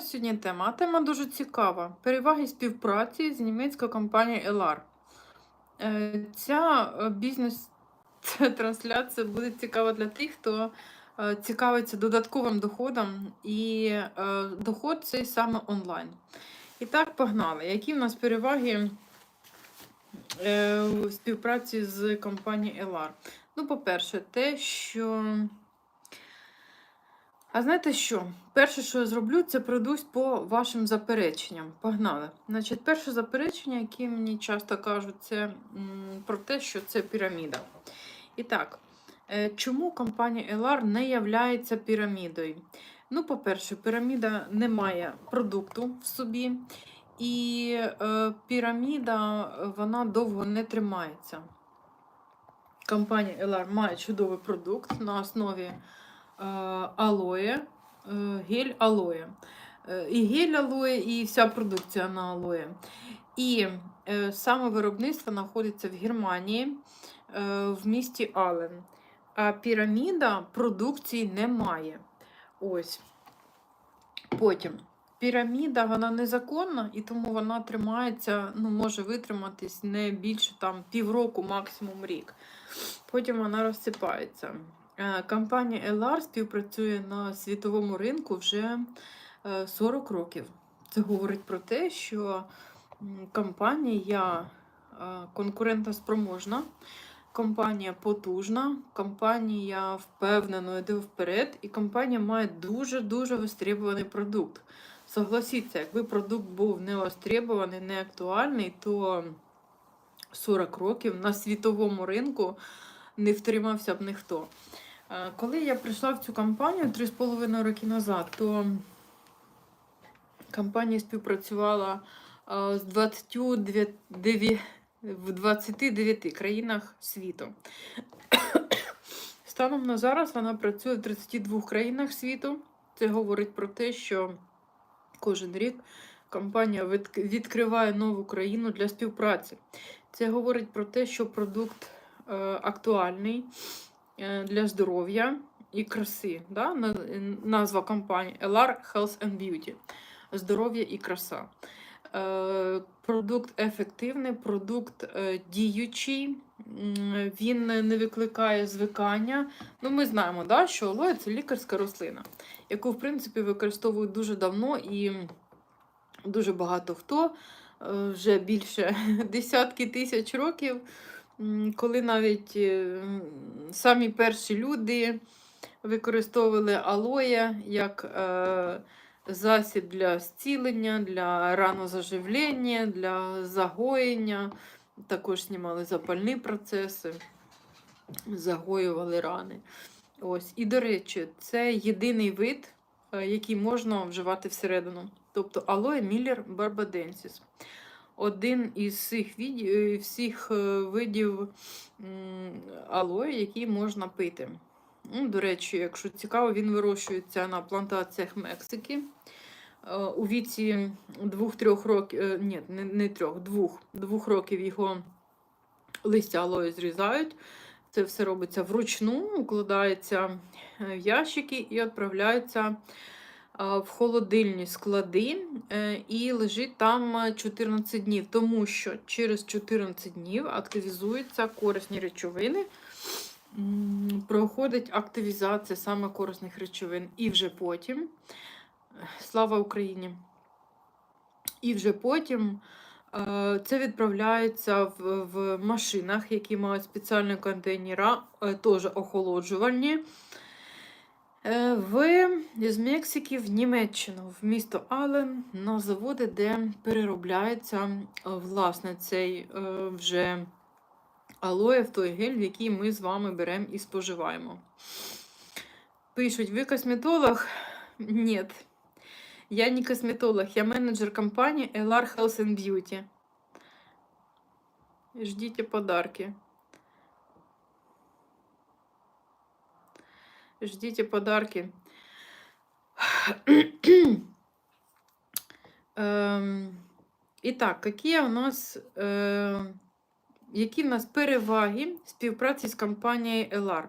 Сьогодні тема. Тема дуже цікава. Переваги співпраці з німецькою компанією Elar. Е, Ця е, бізнес-трансляція буде цікава для тих, хто е, цікавиться додатковим доходом, і доход цей саме онлайн. І так, погнали. Які в нас переваги у співпраці з компанією Elar? Ну, по-перше, те, що. А знаєте що? Перше, що я зроблю, це пройдусь по вашим запереченням. Погнали. Значить, перше заперечення, яке мені часто кажуть, це про те, що це піраміда. І так, е, чому компанія Elar не являється пірамідою? Ну, по-перше, піраміда не має продукту в собі, і е, піраміда вона довго не тримається. Компанія Elar має чудовий продукт на основі алоє, е, гель алоє. Е, І гель алоє, і вся продукція на алоє. І е, саме виробництво знаходиться в Германії, е, в місті Ален. А піраміда продукції немає. Ось. Потім. Піраміда вона незаконна, і тому вона тримається, ну, може витриматись не більше там півроку, максимум рік. Потім вона розсипається. Е, Компанія Elar співпрацює на світовому ринку вже е, 40 років. Це говорить про те, що компанія е, конкурентоспроможна, компанія потужна, компанія впевнено йде вперед, і компанія має дуже-дуже востребований продукт. Согласіться, якби продукт був не востребований, не актуальний, то 40 років на світовому ринку не втримався б ніхто. Коли я прийшла в цю компанію 3,5 роки назад, то компанія співпрацювала з 29, в 29 країнах світу. Станом на зараз вона працює в 32 країнах світу. Це говорить про те, що кожен рік компанія відкриває нову країну для співпраці. Це говорить про те, що продукт е, актуальний для здоров'я і краси. Да? На- Назва компанії LR Health and Beauty. Здоров'я і краса. Е, Продукт ефективний, продукт е, діючий, він не викликає звикання. Ну, ми знаємо, да, що алоє це лікарська рослина, яку, в принципі, використовують дуже давно і дуже багато хто е, вже більше десятки тисяч років, коли навіть е, самі перші люди використовували алоє як е, засіб для зцілення, для ранозаживлення, для загоєння. Також знімали запальні процеси, загоювали рани. Ось. І, до речі, це єдиний вид, е, який можна вживати всередину. Тобто алоє Міллер барбаденсіс. Один із всіх, від... всіх е, видів м, алоє, які можна пити. Ну, До речі, якщо цікаво, він вирощується на плантаціях Мексики. Е, У віці двох-трьох років, е, ні, не, трьох, двох, двох років його листя алою зрізають. Це все робиться вручну, укладається е, в ящики і відправляється в холодильні склади е, і лежить там е, 14 днів, тому що через 14 днів активізуються корисні речовини, проходить активізація саме корисних речовин. І вже потім, слава Україні! І вже потім е, це відправляється в, в машинах, які мають спеціальні контейнера, е, теж охолоджувальні. Е, В з Мексики в Німеччину, в місто Ален, на заводи, де переробляється е, власне цей е, вже алоє, той гель, який ми з вами беремо і споживаємо. Пишуть, ви косметолог? Ні. Я не косметолог, я менеджер компании LR Health and Beauty. Ждите подарки. Ждите подарки. Итак, какие у нас, які в нас переваги співпраці з компанією LR?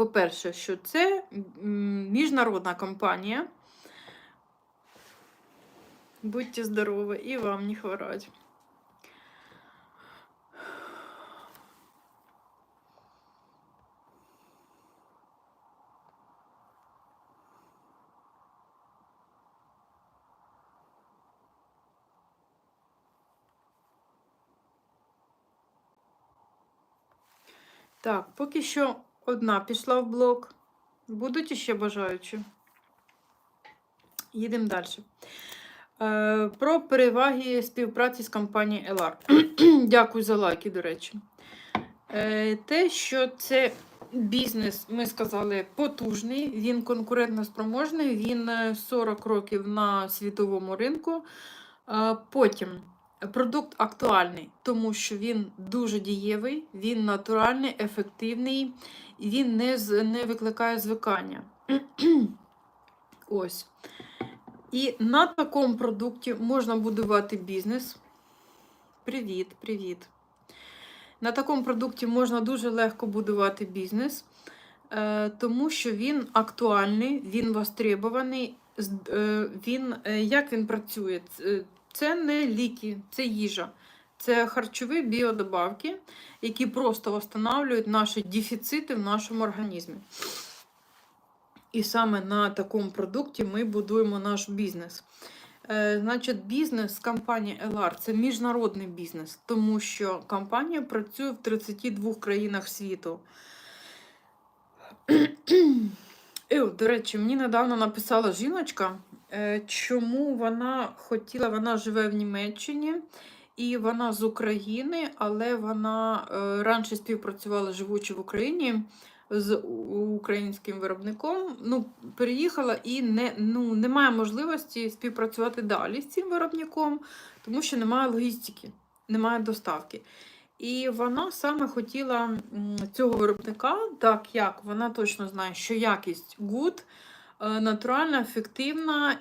по-перше, що це міжнародна компанія. Будьте здорові і вам не хворать. Так, поки що одна пішла в блок. Будуть іще бажаючі. Їдемо далі. Е, про переваги співпраці з компанією LR. Дякую за лайки, до речі. Е, те, що це бізнес, ми сказали, потужний, він конкурентно спроможний, він е, 40 років на світовому ринку. Е, потім продукт актуальний, тому що він дуже дієвий, він натуральний, ефективний, і він не, не викликає звикання. Ось. І на такому продукті можна будувати бізнес. Привіт, привіт. На такому продукті можна дуже легко будувати бізнес, е, тому що він актуальний, він востребований. е, Він, е, як він працює? Це не ліки, це їжа. Це харчові біодобавки, які просто встановлюють наші дефіцити в нашому організмі. І саме на такому продукті ми будуємо наш бізнес. Е, Значить, бізнес компанії LR це міжнародний бізнес, тому що компанія працює в 32 країнах світу. До речі, мені недавно написала жіночка, чому вона хотіла, вона живе в Німеччині, і вона з України, але вона е, раніше співпрацювала, живучи в Україні з українським виробником. Ну, переїхала і не, ну, немає можливості співпрацювати далі з цим виробником, тому що немає логістики, немає доставки. І вона саме хотіла цього виробника, так як вона точно знає, що якість good, е, натуральна, ефективна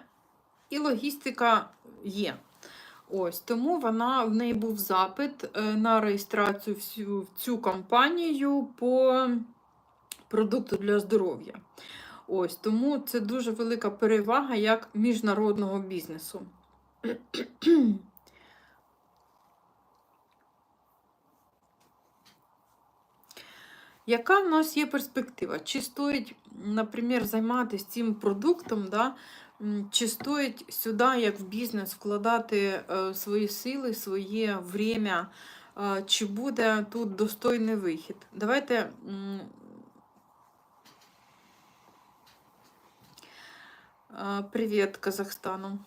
і логістика є. Ось тому вона в неї був запит е, на реєстрацію в цю компанію по продукту для здоров'я. Ось тому це дуже велика перевага як міжнародного бізнесу. Яка в нас є перспектива? Чи стоїть, наприклад, займатися цим продуктом, да? чи стоїть сюди, як в бізнес, вкладати е, свої сили, своє время, чи буде тут достойний вихід? Давайте. Привіт, Казахстану.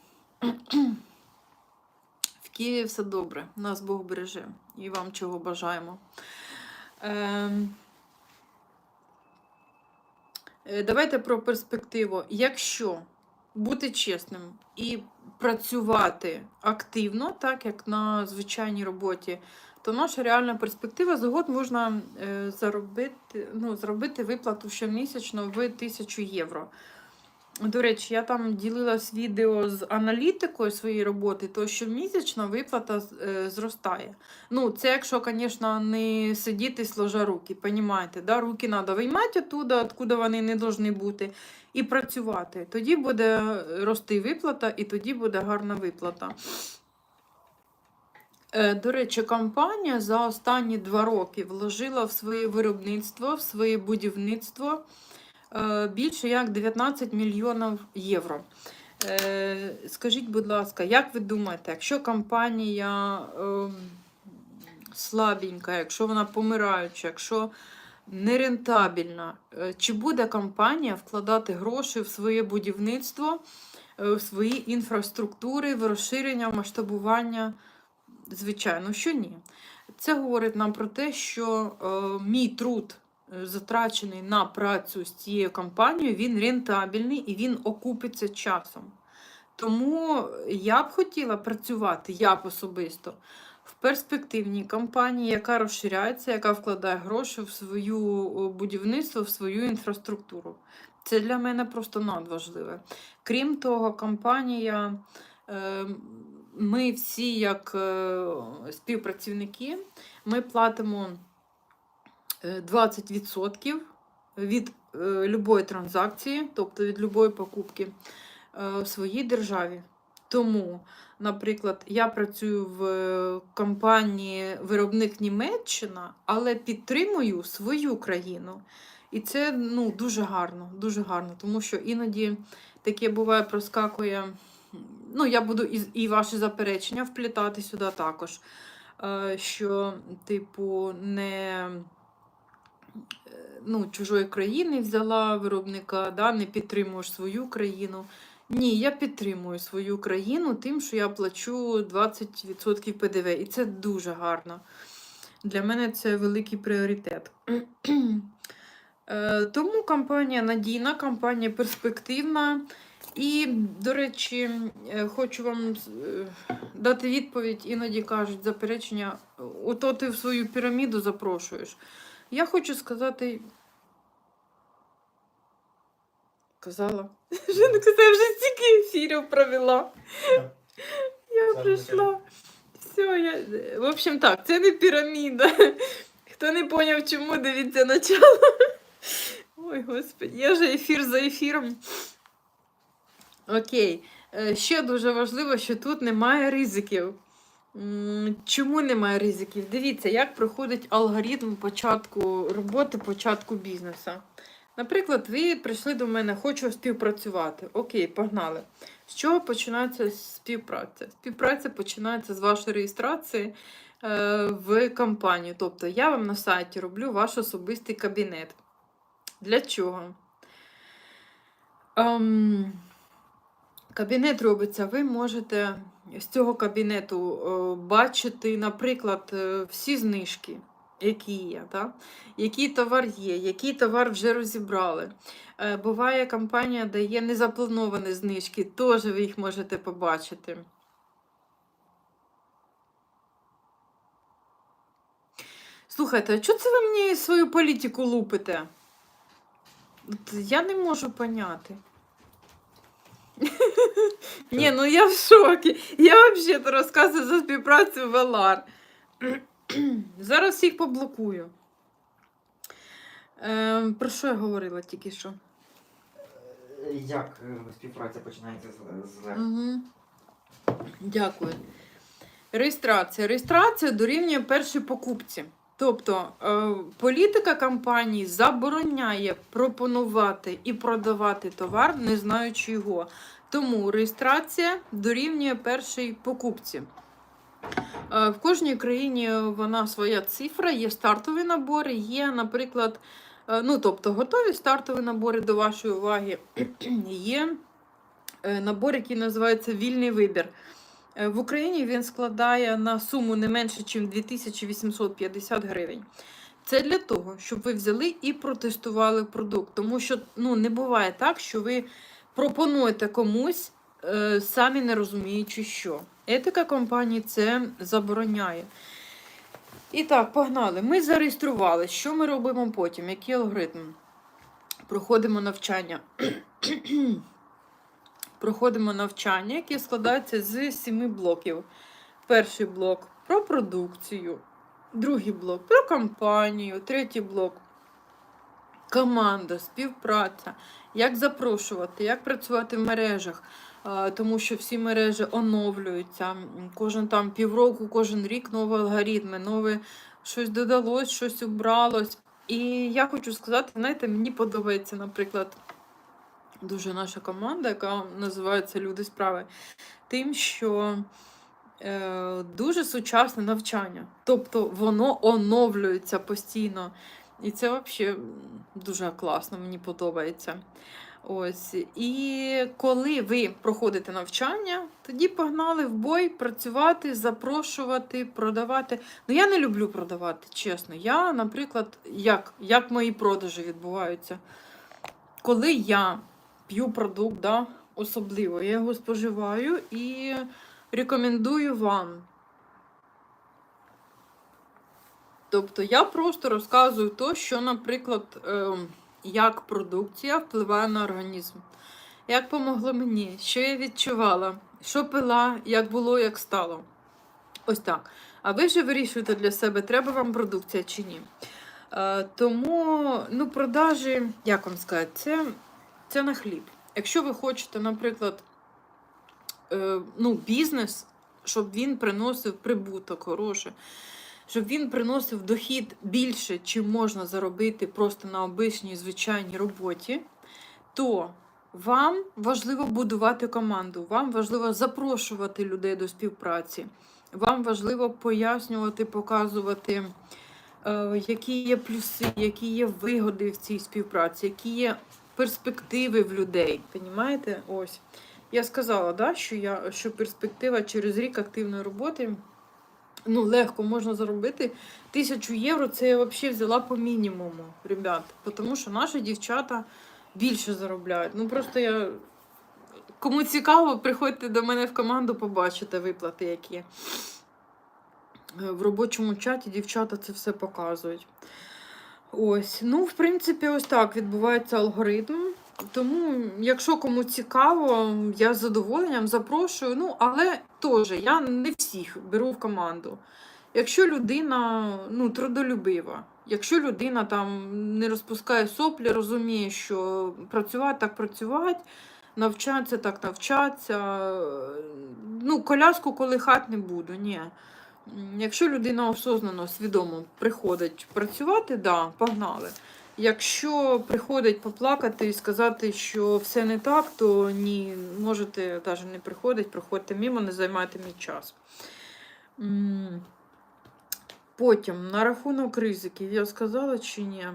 В Києві все добре. Нас Бог береже. І вам чого бажаємо. Е, Давайте про перспективу. Якщо бути чесним і працювати активно, так як на звичайній роботі, то наша реальна перспектива за год можна е, заробити, ну, зробити виплату щомісячно в 1000 євро. До речі, я там ділилась відео з аналітикою своєї роботи, то щомісячно виплата е, зростає. Ну, це якщо, звісно, не сидіти сложа руки, понімаєте, да? руки треба виймати оттуда, откуда вони не повинні бути, і працювати. Тоді буде рости виплата, і тоді буде гарна виплата. Е, До речі, компанія за останні два роки вложила в своє виробництво, в своє будівництво більше як 19 мільйонів євро. Е, Скажіть, будь ласка, як ви думаєте, якщо компанія ем, слабенька, якщо вона помираюча, якщо нерентабельна, е, чи буде компанія вкладати гроші в своє будівництво, е, в свої інфраструктури, в розширення, масштабування? Звичайно, що ні. Це говорить нам про те, що е, мій труд, е, затрачений на працю з цією компанією, він рентабельний і він окупиться часом. Тому я б хотіла працювати, я б особисто, в перспективній компанії, яка розширяється, яка вкладає гроші в свою будівництво, в свою інфраструктуру. Це для мене просто надважливе. Крім того, компанія, е, ми всі, як е, співпрацівники, ми платимо е, 20% від е, любої транзакції, тобто від любої покупки е, в своїй державі. Тому, наприклад, я працюю в е, компанії виробник Німеччина, але підтримую свою країну. І це ну, дуже гарно, дуже гарно, тому що іноді таке буває, проскакує. Ну, я буду і, і ваші заперечення вплітати сюди також. Е, Що, типу, не е, ну, чужої країни взяла виробника, да, не підтримуєш свою країну. Ні, я підтримую свою країну тим, що я плачу 20% ПДВ. І це дуже гарно. Для мене це великий пріоритет. Е, Тому компанія надійна, компанія перспективна. І, до речі, е, хочу вам е, дати відповідь, іноді кажуть заперечення, ото ти в свою піраміду запрошуєш. Я хочу сказати. Казала. Жінка, я вже стільки ефірів провела. Я прийшла. Все, я... В общем, так, це не піраміда. Хто не поняв, чому, дивіться начало. Ой, господи, я же ефір за ефіром. Окей. Е, Ще дуже важливо, що тут немає ризиків. Чому немає ризиків? Дивіться, як проходить алгоритм початку роботи, початку бізнесу. Наприклад, ви прийшли до мене, хочу співпрацювати. Окей, погнали. З чого починається співпраця? Співпраця починається з вашої реєстрації е, в компанію. Тобто я вам на сайті роблю ваш особистий кабінет. Для чого? Ем, кабінет робиться, ви можете з цього кабінету е, бачити, наприклад, е, всі знижки, які є, так? який товар є, який товар вже розібрали. Е, Буває, компанія дає незаплановані знижки, теж ви їх можете побачити. Слухайте, а чого це ви мені свою політику лупите? Я не можу поняти. Ні, ну я в шокі. Я взагалі розказую за співпрацю в ЛАР. Зараз всіх поблокую. Ем, про що я говорила тільки що? Е, Як е, співпраця починається з, з? Угу. Дякую. Реєстрація. Реєстрація дорівнює першій покупці. Тобто е, політика компанії забороняє пропонувати і продавати товар, не знаючи його. Тому реєстрація дорівнює першій покупці. Е, в кожній країні вона своя цифра, є стартові набори, є, наприклад, е, ну, тобто готові стартові набори до вашої уваги. є е, набор, який називається Вільний вибір. В Україні він складає на суму не менше, ніж 2850 гривень. Це для того, щоб ви взяли і протестували продукт. Тому що ну, не буває так, що ви пропонуєте комусь, е, самі не розуміючи, що. Етика компанії це забороняє. І так, погнали. Ми зареєстрували. Що ми робимо потім? Який алгоритм? Проходимо навчання. Проходимо навчання, яке складається з сіми блоків. Перший блок про продукцію, другий блок про компанію, третій блок команда, співпраця, як запрошувати, як працювати в мережах, тому що всі мережі оновлюються. Кожен там півроку, кожен рік нові алгоритми, нове щось додалось, щось убралось. І я хочу сказати, знаєте, мені подобається, наприклад, дуже наша команда, яка називається Люди справи, тим, що е, дуже сучасне навчання. Тобто воно оновлюється постійно. І це взагалі дуже класно, мені подобається. Ось. І коли ви проходите навчання, тоді погнали в бой працювати, запрошувати, продавати. Ну, я не люблю продавати, чесно. Я, наприклад, як, як мої продажі відбуваються. Коли я п'ю продукт, да, особливо, я його споживаю і рекомендую вам. Тобто я просто розказую то, що, наприклад, ем, як продукція впливає на організм. Як помогло мені, що я відчувала, що пила, як було, як стало. Ось так. А ви вже вирішуєте для себе, треба вам продукція чи ні. Е, тому ну, продажі, як вам сказати, це, це на хліб. Якщо ви хочете, наприклад, е, ну, бізнес, щоб він приносив прибуток хороший, щоб він приносив дохід більше, чим можна заробити просто на обичній звичайній роботі, то вам важливо будувати команду, вам важливо запрошувати людей до співпраці, вам важливо пояснювати, показувати, е, які є плюси, які є вигоди в цій співпраці, які є перспективи в людей. Понімаєте? Ось. Я сказала, да, що, я, що перспектива через рік активної роботи ну, легко можна заробити. Тисячу євро це я взагалі взяла по мінімуму, ребят. Тому що наші дівчата більше заробляють. Ну просто я. Кому цікаво, приходьте до мене в команду, побачите виплати, які. Е, В робочому чаті дівчата це все показують. Ось, ну, в принципі, ось так відбувається алгоритм. Тому, якщо кому цікаво, я з задоволенням запрошую. Ну, але теж я не всіх беру в команду. Якщо людина ну, трудолюбива, якщо людина там не розпускає соплі, розуміє, що працювати так працювати, навчатися так навчатися, ну, коляску колихати не буду, ні. Якщо людина осознано, свідомо приходить працювати, да, погнали. Якщо приходить поплакати і сказати, що все не так, то ні, можете навіть не приходити, проходьте мимо, не займайте мій час. Потім, на рахунок ризиків, я сказала чи ні?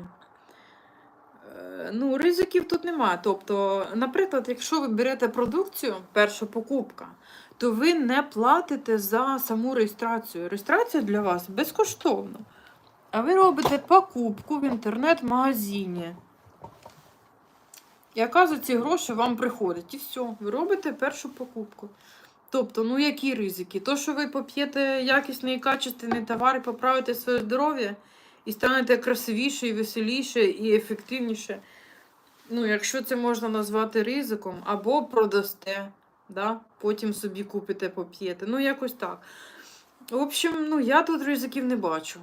Е, Ну, ризиків тут немає. Тобто, наприклад, якщо ви берете продукцію, перша покупка, то ви не платите за саму реєстрацію. Реєстрація для вас безкоштовна. А ви робите покупку в інтернет-магазині. Яка за ці гроші вам приходить? І все, ви робите першу покупку. Тобто, ну які ризики? То, що ви поп'єте якісний і качественний товар і поправите своє здоров'я, і станете красивіше, і веселіше, і ефективніше. Ну, якщо це можна назвати ризиком, або продасте, да? потім собі купите, поп'єте. Ну, якось так. В общем, ну, я тут ризиків не бачу.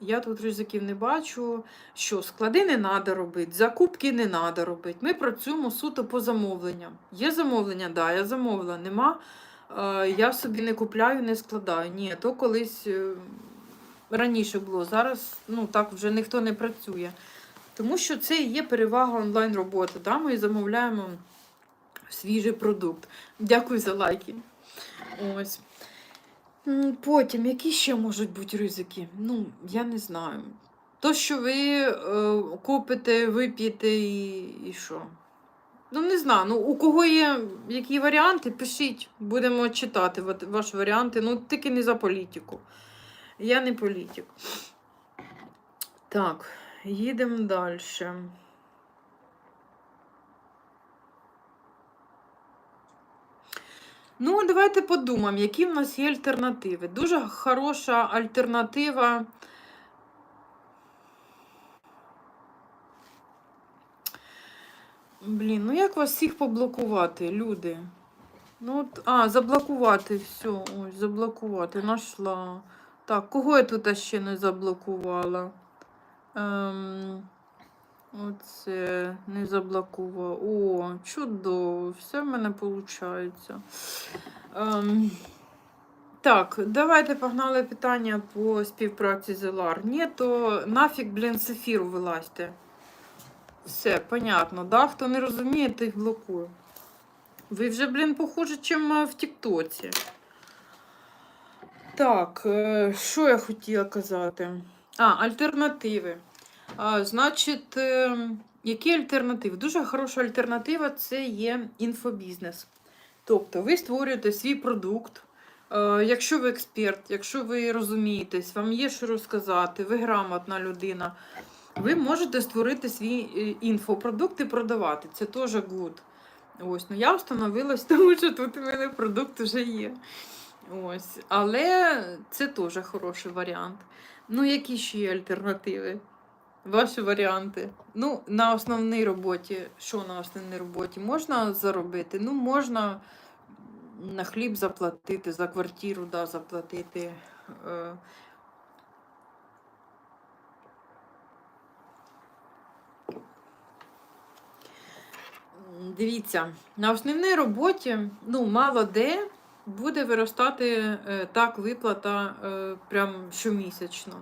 Я тут ризиків не бачу, що склади не треба робити, закупки не треба робити. Ми працюємо суто по замовленням. Є замовлення, да, я замовила, нема. Е, я собі не купляю, не складаю. Ні, то колись е, раніше було. Зараз ну, так вже ніхто не працює. Тому що це і є перевага онлайн роботи. Да? Ми замовляємо свіжий продукт. Дякую за лайки. Ось. Потім, які ще можуть бути ризики? Ну, я не знаю. То, що ви е, купите, вип'єте і, і що? Ну, не знаю. Ну, у кого є які варіанти, пишіть, будемо читати ваші варіанти. Ну, тільки не за політику. Я не політик. Так, їдемо далі. Ну, давайте подумаємо, які в нас є альтернативи. Дуже хороша альтернатива. Блін, ну як вас всіх поблокувати, люди? Ну, от, а, заблокувати, все, ось, заблокувати, нашла. Так, кого я тут ще не заблокувала? Ем, оце не заблокувала. О, чудово, все в мене виходить. Ем, так, давайте погнали питання по співпраці з Елар. Ні, то нафіг, блін, з ефіру вилазьте. Все, понятно, да? Хто не розуміє, тих блокую. Ви вже, блін, похоже, чим е, в Тіктоці. Так, е, що я хотіла казати? А, альтернативи. Значить, е, які альтернативи? Дуже хороша альтернатива це є інфобізнес. Тобто ви створюєте свій продукт. Е, Якщо ви експерт, якщо ви розумієтесь, вам є що розказати, ви грамотна людина, ви можете створити свій е, інфопродукт і продавати. Це теж good. Ось, ну я встановилась, тому що тут у мене продукт вже є. Ось. Але це теж хороший варіант. Ну, які ще є альтернативи? Ваші варіанти. Ну, на основній роботі. Що на основній роботі? Можна заробити? Ну, можна на хліб заплатити, за квартиру да, заплатити. Е. Дивіться, на основній роботі, ну, мало де буде виростати е, так виплата е, прям щомісячно.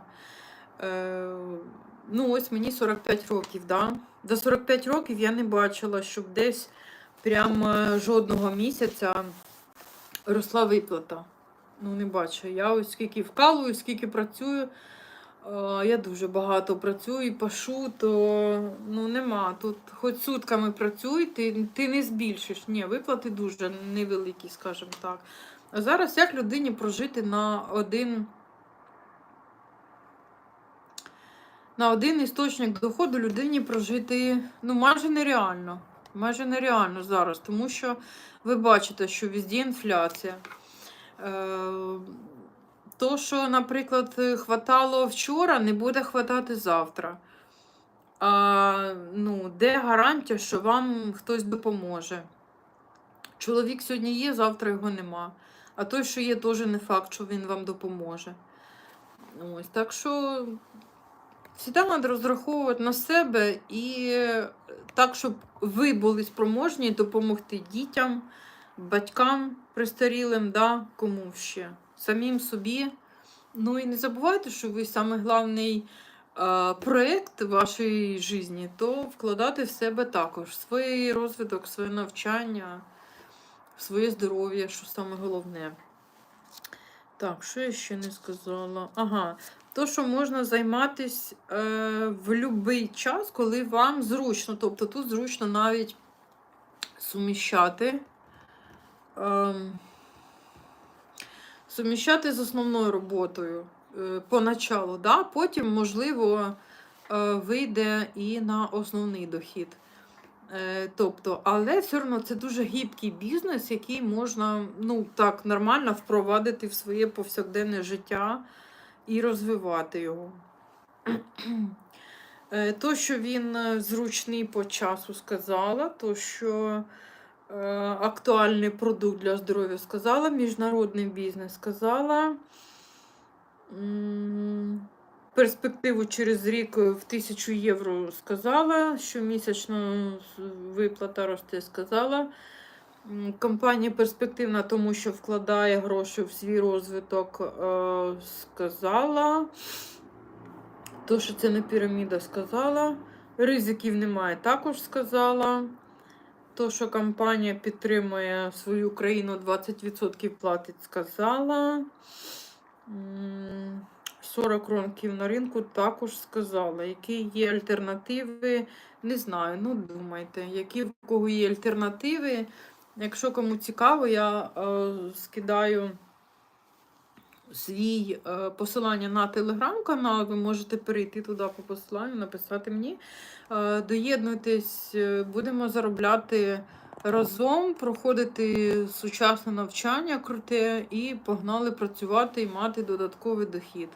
Ну, ось мені 45 років, да? До 45 років я не бачила, щоб десь прям е, жодного місяця росла виплата. Ну, не бачу. Я ось скільки вкалую, скільки працюю. Я дуже багато працюю і пашу, то ну нема. Тут хоч сутками працюй, ти, ти не збільшиш. Ні, виплати дуже невеликі, скажімо так. А зараз як людині прожити на один. На один істочник доходу людині прожити ну, майже нереально. Майже нереально зараз, тому що ви бачите, що везде інфляція. Е, то, що, наприклад, хватало вчора, не буде хватати завтра. А, ну, де гарантія, що вам хтось допоможе? Чоловік сьогодні є, завтра його нема. А той, що є, теж не факт, що він вам допоможе. Ось, так що завжди треба розраховувати на себе і е, так, щоб ви були спроможні допомогти дітям, батькам престарілим, да, кому ще, самим собі. Ну і не забувайте, що ви самий головний е, проєкт вашої житті, то вкладати в себе також свій розвиток, своє навчання, своє здоров'я, що саме головне. Так, що я ще не сказала? Ага, то, що можна займатися е, в будь-який час, коли вам зручно. Тобто тут зручно навіть суміщати. ем, суміщати з основною роботою е, поначалу, да? потім, можливо, е, вийде і на основний дохід. Е, Тобто, але все одно це дуже гібкий бізнес, який можна ну, так нормально впровадити в своє повсякденне життя і розвивати його. Е, То, що він е, зручний по часу, сказала, то, що е, актуальний продукт для здоров'я сказала, міжнародний бізнес сказала. Перспективу через рік в 1000 євро сказала, що місячно виплата росте, сказала. Компанія перспективна, тому що вкладає гроші в свій розвиток, е, сказала. То, що це не піраміда, сказала. Ризиків немає, також сказала. То, що компанія підтримує свою країну 20% платить, сказала. 40 ронків на ринку також сказала. Які є альтернативи? Не знаю. Ну, думайте, які в кого є альтернативи. Якщо кому цікаво, я е, скидаю свій е, посилання на телеграм-канал. Ви можете перейти туди по посиланню, написати мені. Е, доєднуйтесь, е, будемо заробляти разом, проходити сучасне навчання круте і погнали працювати і мати додатковий дохід.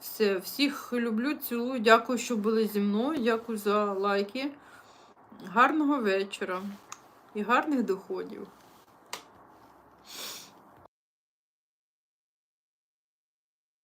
Все, всіх люблю, цілую. Дякую, що були зі мною. Дякую за лайки. Гарного вечора і гарних доходів.